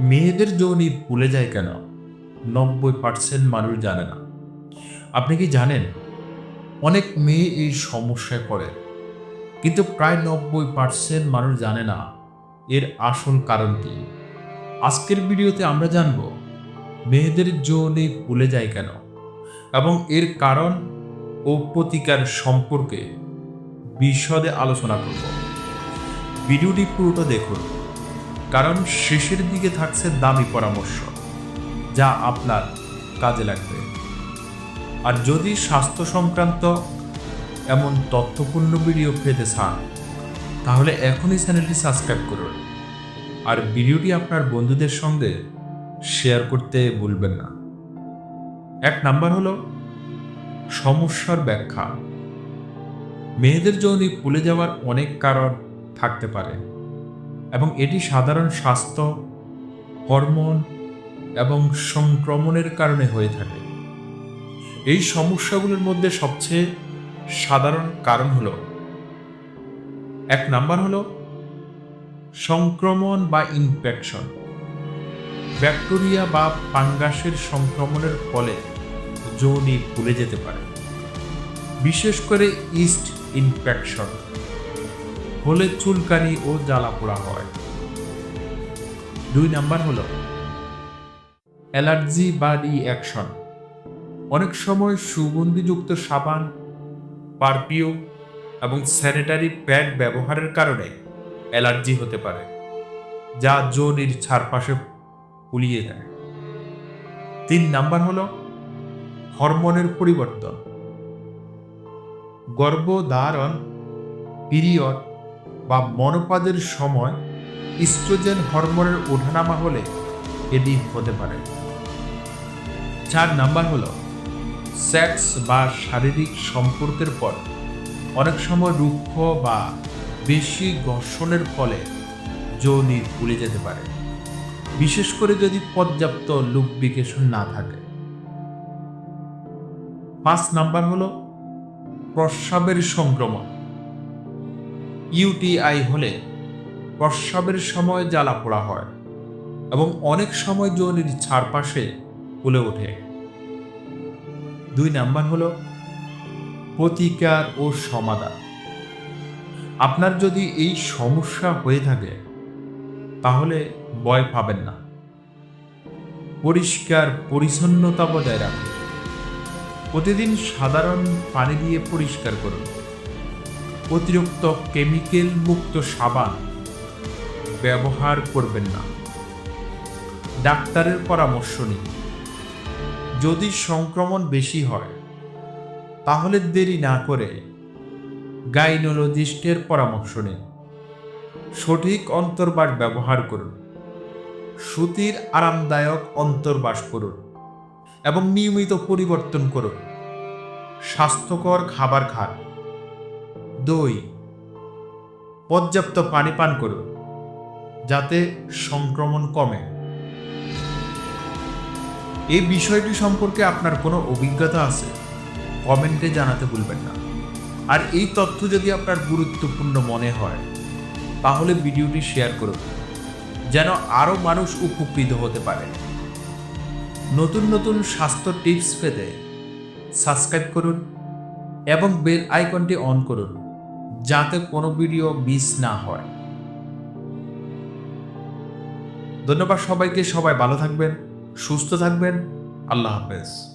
মেয়েদের যৌনি ভুলে যায় কেন? নব্বই পার্সেন্ট মানুষ জানে না। আপনি কি জানেন? অনেক মেয়ে এই সমস্যায় পড়ে। কিন্তু প্রায় নব্বই পার্সেন্ট মানুষ জানে না এর আসল কারণ কি। আজকের ভিডিওতে আমরা জানব, মেয়েদের যৌনে ভুলে যায় কেন? এবং এর কারণ ও প্রতিকার সম্পর্কে বিশদে আলোচনা করব। ভিডিওটি পুরোটা দেখুন। কারণ শেষের দিকে থাকছে দামি পরামর্শ, যা আপনার কাজে লাগবে। আর যদি স্বাস্থ্য সংক্রান্ত এমন তথ্যপূর্ণ ভিডিও পেতে চান, তাহলে এখনই চ্যানেলটি সাবস্ক্রাইব করুন। আর ভিডিওটি আপনার বন্ধুদের সঙ্গে শেয়ার করতে ভুলবেন না। এক নাম্বার হলো সমস্যার ব্যাখ্যা। মেয়েদের যৌনি ভুলে যাওয়ার অনেক কারণ থাকতে পারে। এবং এটি সাধারণ স্বাস্থ্য, হরমোন এবং সংক্রমণের কারণে হয়ে থাকে। এই সমস্যাগুলোর মধ্যে সবচেয়ে সাধারণ কারণ হলো, এক নাম্বার হলো সংক্রমণ বা ইনফেকশন ব্যাকটেরিয়া বা ফাঙ্গাসের সংক্রমণের ফলে যৌনি ভুলে যেতে পারে। বিশেষ করে ইস্ট ইনফেকশন হলে চুলকানি ও জ্বালা পোড়া হয়। দুই নাম্বার হলো, অ্যালার্জি বা রিঅ্যাকশন। অনেক সময় সুগন্ধিযুক্ত সাবান পারফিউম এবং স্যানিটারি প্যাড ব্যবহারের কারণে অ্যালার্জি হতে পারে, যা যৌনির চারপাশে ফুলিয়ে দেয় তিন নাম্বার হলো, হরমোনের পরিবর্তন। গর্ভধারণ পিরিয়ড বা মনোপাদের সময় ইস্ট্রোজেন হরমোনের ওঠানামা হলে এটি হতে পারে। চার নাম্বার হলো, সেক্স বা শারীরিক সম্পর্কের পর অনেক সময় রুক্ষ বা বেশি ঘর্ষণের ফলে যৌনি ভুলে যেতে পারে। বিশেষ করে যদি পর্যাপ্ত লুব্রিকেশন না থাকে। পাঁচ নাম্বার হলো, প্রস্রাবের সংক্রমণ। ইউটিআই হলে প্রস্রাবের সময় জ্বালা পোড়া হয় এবং অনেক সময় যৌনির চারপাশে ফুলে ওঠে। দুই নাম্বার হলো প্রতিকার ও সমাধান। আপনার যদি এই সমস্যা হয়ে থাকে, তাহলে ভয় পাবেন না। পরিষ্কার পরিচ্ছন্নতা বজায় রাখুন। প্রতিদিন সাধারণ পানি দিয়ে পরিষ্কার করুন। অতিরিক্ত কেমিক্যাল মুক্ত সাবান ব্যবহার করবেন না। ডাক্তারের পরামর্শ নিন। যদি সংক্রমণ বেশি হয়, তাহলে দেরি না করে গাইনোলজিস্টের পরামর্শ নিন। সঠিক অন্তর্বাস ব্যবহার করুন। সুতির আরামদায়ক অন্তর্বাস করুন এবং নিয়মিত পরিবর্তন করুন। স্বাস্থ্যকর খাবার খান। দই। পর্যাপ্ত পানি পান করুন, যাতে সংক্রমণ কমে। এই বিষয়টি সম্পর্কে আপনার কোনো অভিজ্ঞতা আছে, কমেন্টে জানাতে ভুলবেন না। আর এই তথ্য যদি আপনার গুরুত্বপূর্ণ মনে হয়, তাহলে ভিডিওটি শেয়ার করুন, যেন আরও মানুষ উপকৃত হতে পারে। নতুন নতুন স্বাস্থ্য টিপস পেতে সাবস্ক্রাইব করুন এবং বেল আইকনটি অন করুন। যাতে কোনো ভিডিও মিস না হয়। ধন্যবাদ সবাইকে, সবাই ভালো থাকবেন, সুস্থ থাকবেন। আল্লাহ হাফেজ।